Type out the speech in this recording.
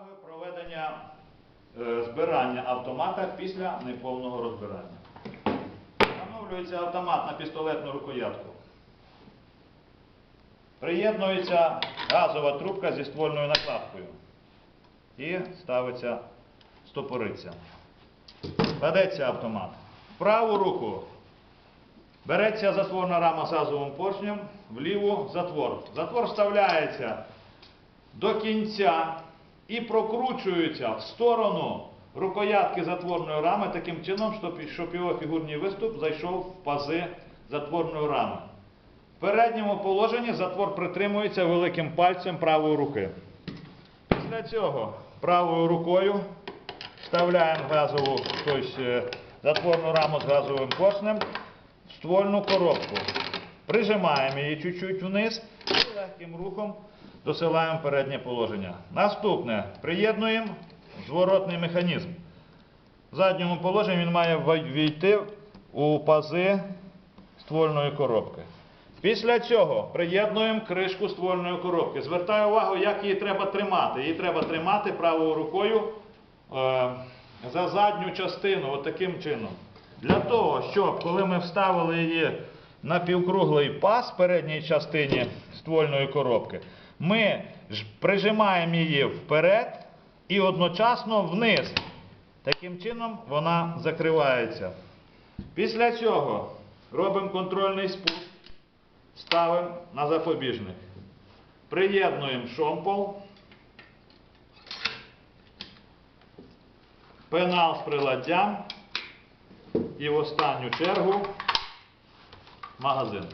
уваги проведення е, збирання автомата після неповного розбирання. Встановлюється автомат на пістолетну рукоятку. Приєднується газова трубка зі ствольною накладкою. І ставиться стопориця. Кладеться автомат. В праву руку береться затворна рама з газовим поршнем, в ліву затвор. Затвор вставляється до кінця і прокручується в сторону рукоятки затворної рами таким чином, щоб, його фігурний виступ зайшов в пази затворної рами. В передньому положенні затвор притримується великим пальцем правої руки. Після цього правою рукою вставляємо газову, тобто е, затворну раму з газовим поршнем в ствольну коробку. Прижимаємо її чуть-чуть вниз і легким рухом досилаємо переднє положення. Наступне приєднуємо зворотний механізм. В задньому положенні він має війти у пази ствольної коробки. Після цього приєднуємо кришку ствольної коробки. Звертаю увагу, як її треба тримати. Її треба тримати правою рукою е, за задню частину, от чином. Для того, щоб коли ми вставили її на півкруглий паз в передній частині ствольної коробки, ми прижимаємо її вперед і одночасно вниз. Таким чином вона закривається. Після цього робимо контрольний спуск, ставимо на запобіжник. Приєднуємо шомпол, пенал з приладдям і в останню чергу Mahzın.